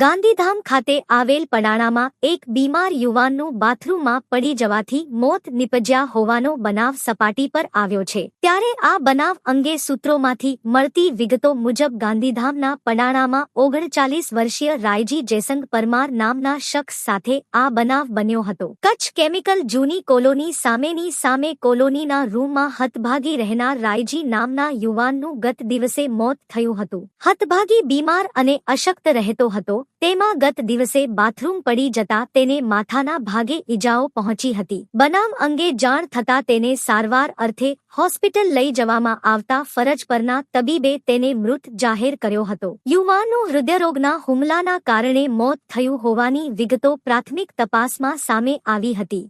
ગાંધીધામ ખાતે આવેલ પડાણામાં એક બીમાર યુવાનનું બાથરૂમમાં પડી જવાથી મોત નિપજ્યા હોવાનો બનાવ સપાટી પર આવ્યો છે. ત્યારે આ બનાવ અંગે સૂત્રોમાંથી મળતી વિગતો મુજબ ગાંધીધામના પડાણામાં ઓગણચાલીસ વર્ષીય રાયજી જયસંગ પરમાર નામના શખ્સ સાથે આ બનાવ બન્યો હતો. કચ્છ કેમિકલ જૂની કોલોની સામેની સામે કોલોનીના રૂમમાં હતભાગી રહેનાર રાયજી નામના યુવાનનું ગત દિવસે મોત થયું હતું. હતભાગી બીમાર અને અશક્ત રહેતો હતો. તેમાં ગત દિવસે બાથરૂમ પડી જતા તેને માથાના ભાગે ઈજાઓ પહોંચી હતી. બનાવ અંગે જાણ થતા તેને સારવાર અર્થે હોસ્પિટલ લઈ જવામાં આવતા ફરજ પરના તબીબે તેને મૃત જાહેર કર્યો હતો. યુવાનનું હૃદયરોગના હુમલાના કારણે મોત થયું હોવાની વિગતો પ્રાથમિક તપાસમાં સામે આવી હતી.